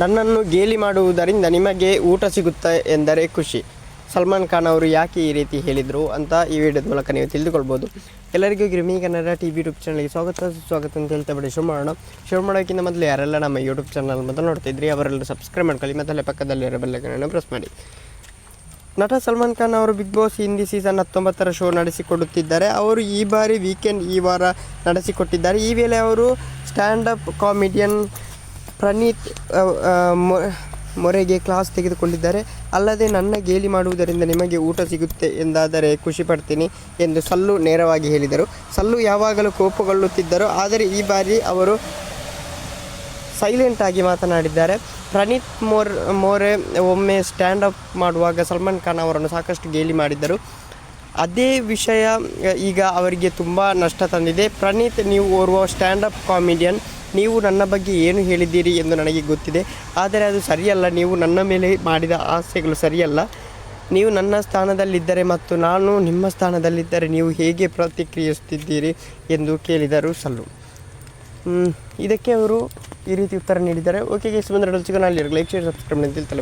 ನನ್ನನ್ನು ಗೇಲಿ ಮಾಡುವುದರಿಂದ ನಿಮಗೆ ಊಟ ಸಿಗುತ್ತೆ ಎಂದರೆ ಖುಷಿ. ಸಲ್ಮಾನ್ ಖಾನ್ ಅವರು ಯಾಕೆ ಈ ರೀತಿ ಹೇಳಿದರು ಅಂತ ಈ ವಿಡಿಯೋದ ಮೂಲಕ ನೀವು ತಿಳಿದುಕೊಳ್ಬೋದು. ಎಲ್ಲರಿಗೂ ಗ್ರಿಮಿ ಕನ್ನಡ ಟಿ ವಿ ಯೂಟ್ಯೂಬ್ ಚಾನಲ್ಗೆ ಸ್ವಾಗತ ಸ್ವಾಗತ ಅಂತ ಹೇಳ್ತಾ ಬಿಡಿ ಶುರು ಮಾಡೋಣ ಶುರು ಮಾಡೋಕ್ಕಿಂತ ಮೊದಲು ಯಾರೆಲ್ಲ ನಮ್ಮ ಯೂಟ್ಯೂಬ್ ಚಾನಲ್ ಮೊದಲು ನೋಡ್ತಿದ್ರಿ ಅವರೆಲ್ಲರೂ ಸಬ್ಸ್ಕ್ರೈಬ್ ಮಾಡ್ಕೊಳ್ಳಿ ಮತ್ತು ಪಕ್ಕದಲ್ಲಿರೋ ಬೆಲ್ಲೈಕನನ್ನು ಪ್ರೆಸ್ ಮಾಡಿ. ನಟ ಸಲ್ಮಾನ್ ಖಾನ್ ಅವರು ಬಿಗ್ ಬಾಸ್ ಹಿಂದಿ ಸೀಸನ್ ಹತ್ತೊಂಬತ್ತರ ಶೋ ನಡೆಸಿಕೊಡುತ್ತಿದ್ದಾರೆ. ಅವರು ಈ ಬಾರಿ ವೀಕೆಂಡ್ ಈ ವಾರ ನಡೆಸಿಕೊಟ್ಟಿದ್ದಾರೆ. ಈ ವೇಳೆ ಅವರು ಸ್ಟ್ಯಾಂಡಪ್ ಕಾಮಿಡಿಯನ್ ಪ್ರಣೀತ್ ಮೊರೆಗೆ ಕ್ಲಾಸ್ ತೆಗೆದುಕೊಂಡಿದ್ದಾರೆ. ಅಲ್ಲದೆ ನನ್ನ ಗೇಲಿ ಮಾಡುವುದರಿಂದ ನಿಮಗೆ ಊಟ ಸಿಗುತ್ತೆ ಎಂದಾದರೆ ಖುಷಿ ಪಡ್ತೀನಿ ಎಂದು ಸಲ್ಲು ನೇರವಾಗಿ ಹೇಳಿದರು. ಸಲ್ಲು ಯಾವಾಗಲೂ ಕೋಪಗೊಳ್ಳುತ್ತಿದ್ದರು, ಆದರೆ ಈ ಬಾರಿ ಅವರು ಸೈಲೆಂಟ್ ಆಗಿ ಮಾತನಾಡಿದ್ದಾರೆ. ಪ್ರಣೀತ್ ಮೋರ್, ಮೋರೆ ಒಮ್ಮೆ ಅಪ್ ಮಾಡುವಾಗ ಸಲ್ಮಾನ್ ಖಾನ್ ಅವರನ್ನು ಸಾಕಷ್ಟು ಗೇಲಿ ಮಾಡಿದ್ದರು. ಅದೇ ವಿಷಯ ಈಗ ಅವರಿಗೆ ತುಂಬ ನಷ್ಟ ತಂದಿದೆ. ಪ್ರಣೀತ್, ನೀವು ಓರ್ವ ಸ್ಟ್ಯಾಂಡ್ ಅಪ್ ಕಾಮಿಡಿಯನ್ ನೀವು ನನ್ನ ಬಗ್ಗೆ ಏನು ಹೇಳಿದ್ದೀರಿ ಎಂದು ನನಗೆ ಗೊತ್ತಿದೆ. ಆದರೆ ಅದು ಸರಿಯಲ್ಲ. ನೀವು ನನ್ನ ಮೇಲೆ ಮಾಡಿದ ಆಸೆಗಳು ಸರಿಯಲ್ಲ. ನೀವು ನನ್ನ ಸ್ಥಾನದಲ್ಲಿದ್ದರೆ ಮತ್ತು ನಾನು ನಿಮ್ಮ ಸ್ಥಾನದಲ್ಲಿದ್ದರೆ ನೀವು ಹೇಗೆ ಪ್ರತಿಕ್ರಿಯಿಸುತ್ತಿದ್ದೀರಿ ಎಂದು ಕೇಳಿದರು ಸಲ್ಲು. ಇದಕ್ಕೆ ಅವರು ಈ ರೀತಿ ಉತ್ತರ ನೀಡಿದ್ದಾರೆ. ಓಕೆ ಸುಮಂದ್ರ ಬಂದರೆ ಅಲ್ಲಿ ಲೈಕ್, ಶೇರ್, ಸಬ್ಸ್ಕ್ರೈಬ್ ಅಂತ